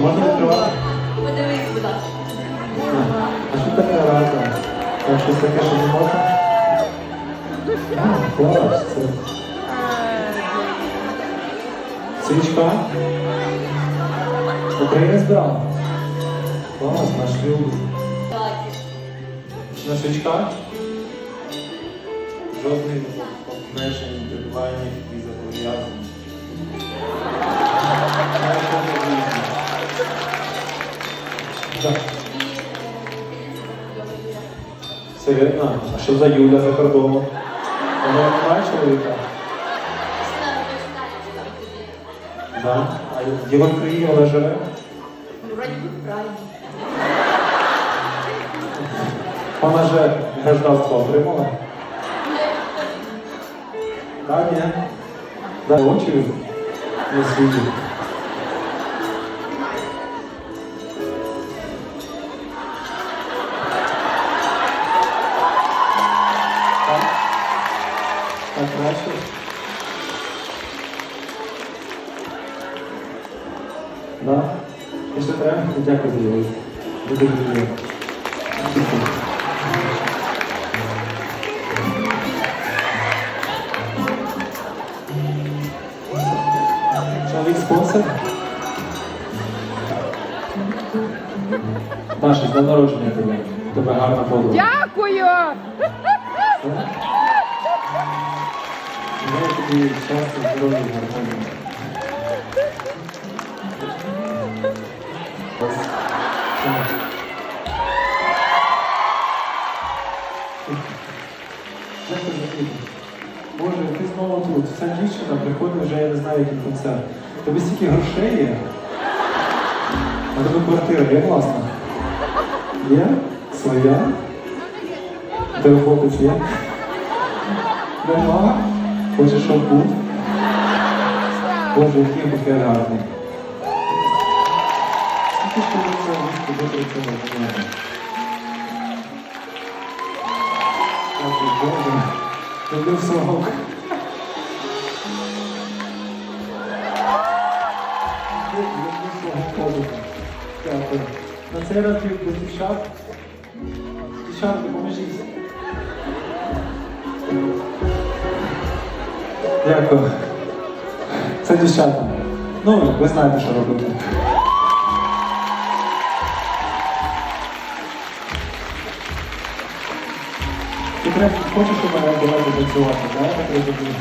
можна відкривати? Подивись, будь ласка. А, що таке разом? Там щось таке, що не можна? Свічка? Українець брав? Клас, наш люб. Давайте. На свічках? Жодних обмежень, требувань і зобов'язань. Серйозно? А що за Юля за кордоном? Вона не має чоловіка? Да. А діва в Києві вона живе? Вроде бы. Вона же гражданство отримала? Так, ні. Да, очі на світі. Так краще? Да? Ще треба? Дякую за його. Дуже. Чоловік спонсор? Маша, з днем народження тебе. Тебе гарна подруга. Дякую! Тобі щастя, здоров'я, гармонії. Боже, ти знову тут. Ця дівчина приходить вже, я не знаю, який концерт. Тобі стільки грошей є. А тебе квартира є власна? Є? Своя? Тебе хлопець є? Нема? Hoje shampoo. Hoje aqui porque era água. Meu Deus, sou louca. Na serio, czy byś que Chciałbym, pomyślisz. Дякую. Це дівчата. Ну, ви знаєте, що робити. Ти треба хочеш у мене так? Я так розумію.